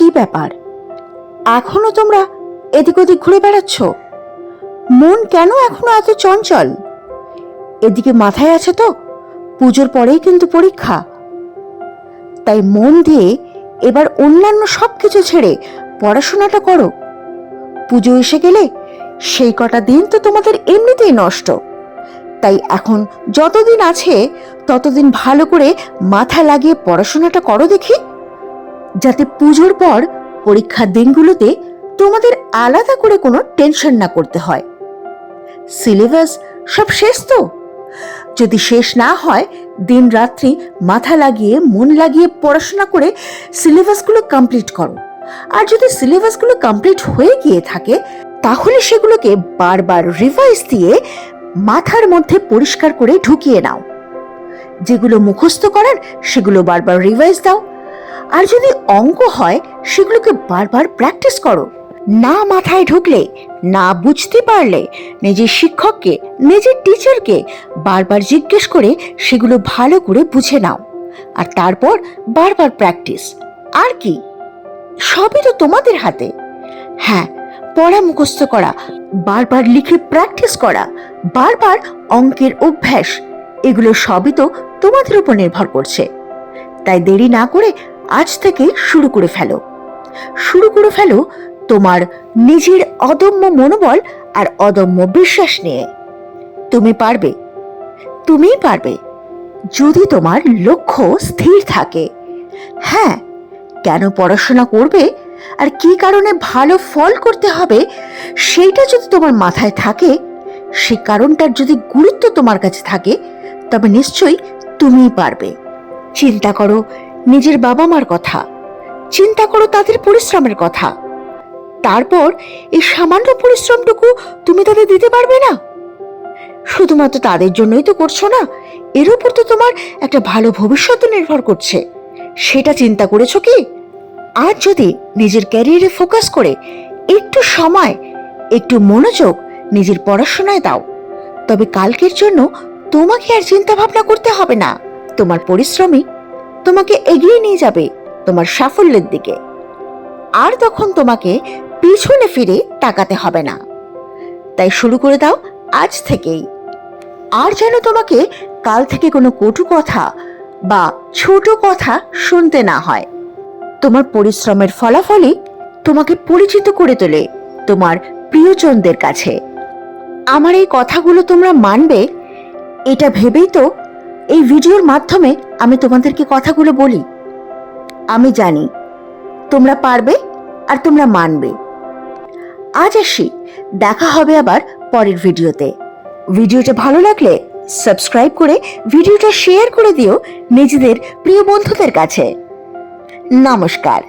কি ব্যাপার? এখনও তোমরা এদিক ওদিক ঘুরে বেড়াচ্ছ? মন কেন এখনও এত চঞ্চল? এদিকে মাথায় আছে তো, পুজোর পরেই কিন্তু পরীক্ষা। তাই মন দিয়ে এবার অন্যান্য সব কিছু ছেড়ে পড়াশোনাটা করো। পুজো এসে গেলে সেই কটা দিন তো তোমাদের এমনিতেই নষ্ট। তাই এখন যতদিন আছে, ততদিন ভালো করে মাথা লাগিয়ে পড়াশোনাটা করো দেখি। যাতে পুজোর পর পরীক্ষার দিনগুলোতে তোমাদের আলাদা করে কোনো টেনশন না করতে হয়। সিলেবাস সব শেষ তো? যদি শেষ না হয়, দিন রাত্রি মাথা লাগিয়ে, মন লাগিয়ে পড়াশোনা করে সিলেবাসগুলো কমপ্লিট করো। আর যদি সিলেবাসগুলো কমপ্লিট হয়ে গিয়ে থাকে, তাহলে সেগুলোকে বারবার রিভাইজ দিয়ে মাথার মধ্যে পরিষ্কার করে ঢুকিয়ে নাও। যেগুলো মুখস্থ করার, সেগুলো বারবার রিভাইজ দাও। আর যদি অঙ্ক হয়, সেগুলোকে বারবার প্র্যাকটিস করো। না মাথায় ঢুকলে, না বুঝতে পারলে, নিজের শিক্ষককে, নিজের টিচারকে বারবার জিজ্ঞেস করে সেগুলো ভালো করে বুঝে নাও। আর তারপর বারবার প্র্যাকটিস আর কি? সবই তো তোমাদের হাতে। হ্যাঁ পড়া মুখস্থ করা, বারবার লিখে প্র্যাকটিস করা, বারবার অঙ্কের অভ্যাস, এগুলো সবই তো তোমাদের উপর নির্ভর করছে। তাই দেরি না করে আজ থেকে শুরু করে ফেলো। শুরু করে ফেলো তোমার নিজের অদম্য মনোবল আর অদম্য বিশ্বাস নিয়ে। তুমি পারবে। তুমিই পারবে। যদি তোমার লক্ষ্য স্থির থাকে। হ্যাঁ কেন পড়াশোনা করবে আর কি কারণে ভালো ফল করতে হবে সেইটা যদি তোমার মাথায় থাকে, সে কারণটার যদি গুরুত্ব তোমার কাছে থাকে, তবে নিশ্চয়ই তুমিই পারবে। চিন্তা করো নিজের বাবা মার কথা, চিন্তা করো তাদের পরিশ্রমের কথা। তারপর এই সামান্য পরিশ্রমটুকু তুমি তাদের দিতে পারবে না। শুধুমাত্র তাদের জন্যই তো করছ না, এর উপর তো তোমার একটা ভালো ভবিষ্যৎ নির্ভর করছে। সেটা চিন্তা করেছ কি? আর যদি নিজের ক্যারিয়ারে ফোকাস করে একটু সময়, একটু মনোযোগ নিজের পড়াশোনায় দাও, তবে কালকের জন্য তোমাকে আর চিন্তা ভাবনা করতে হবে না। তোমার পরিশ্রমী তোমাকে এগিয়ে নিয়ে যাবে তোমার সাফল্যের দিকে। আর তখন তোমাকে পিছনে ফিরে তাকাতে হবে না। তাই শুরু করে দাও আজ থেকেই। আর যেন তোমাকে কাল থেকে কোনো কটু কথা বা ছোট কথা শুনতে না হয়। তোমার পরিশ্রমের ফলাফলই তোমাকে পরিচিত করে তোলে তোমার প্রিয়জনদের কাছে। আমার এই কথাগুলো তোমরা মানবে, এটা ভেবেই তো এই ভিডিওর মাধ্যমে আমি তোমাদেরকে কথাগুলো বলি। আমি জানি, তোমরা পারবে আর তোমরা মানবে। আজ আসি, দেখা হবে আবার পরের ভিডিওতে। ভিডিওটা ভালো লাগলে সাবস্ক্রাইব করে ভিডিওটা শেয়ার করে দিও নিজেদের প্রিয় বন্ধুদের কাছে। নমস্কার।